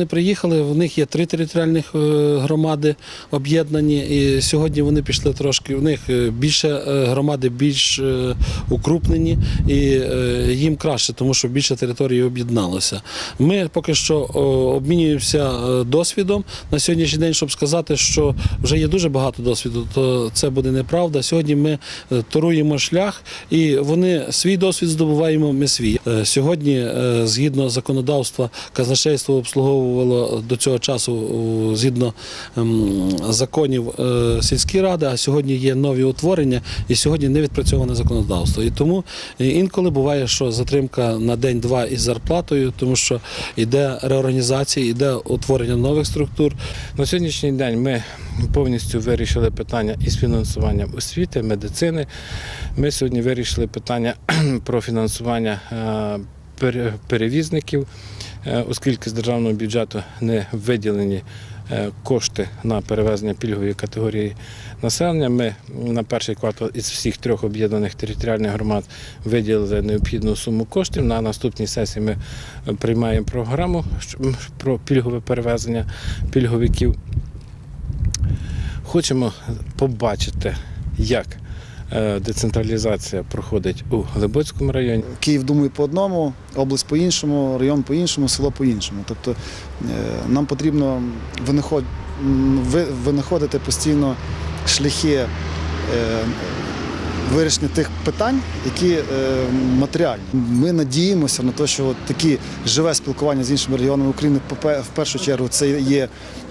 Вони приїхали, в них є три територіальних е, громади об'єднані, і сьогодні вони пішли трошки. У них е, більше е, громади більш укрупнені, і їм краще, тому що більше території об'єдналося. Ми поки що обмінюємося досвідом на сьогоднішній день, щоб сказати, що вже є дуже багато досвіду, то це буде неправда. Сьогодні ми торуємо шлях, і вони свій досвід здобуваємо. Ми свій сьогодні, згідно законодавства, казначейство обслуговувало до цього часу згідно ем, законів е, сільські ради, а сьогодні є нові утворення, і сьогодні не відпрацьоване законодавство. І тому інколи буває, що затримка на день-два із зарплатою, тому що йде реорганізація, йде утворення нових структур. На сьогоднішній день ми повністю вирішили питання із фінансуванням освіти, медицини. Ми сьогодні вирішили питання про фінансування е, перевізників, оскільки з державного бюджету не виділені е, кошти на перевезення пільгової категорії населення. Ми на перший квартал із всіх трьох об'єднаних територіальних громад виділили необхідну суму коштів. На наступній сесії ми е, приймаємо програму про пільгове перевезення пільговиків. Хочемо побачити, як е, децентралізація проходить у Глибоцькому районі. Київ думає по одному, область по іншому, район по іншому, село по іншому. Тобто е, нам потрібно винаход- винаходити постійно шляхи е, вирішення тих питань, які е, матеріальні. Ми надіємося на те, що такі живе спілкування з іншими регіонами України в першу чергу це є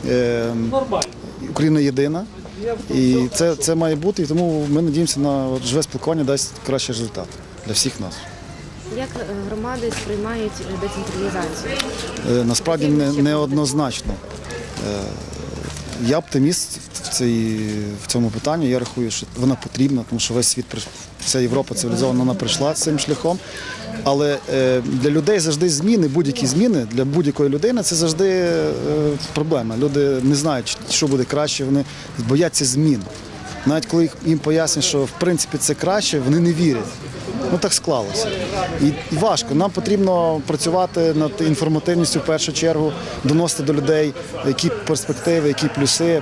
е, Україна єдина. І це, це має бути, і тому ми надіємося на от живе спілкування дасть кращий результат для всіх нас. Як е, громади сприймають е, децентралізацію? Е, Насправді не, неоднозначно. Е, Я оптиміст в, цій, в цьому питанні. Я рахую, що вона потрібна, тому що весь світ вся Європа цивілізована вона прийшла цим шляхом. Але е, для людей завжди зміни, будь-які зміни для будь-якої людини це завжди е, проблема. Люди не знають, що буде краще, вони бояться змін. Навіть коли їм пояснюють, що в принципі це краще, вони не вірять. Ну так склалося. І, важко. Нам потрібно працювати над інформативністю в першу чергу, доносити до людей, які перспективи, які плюси.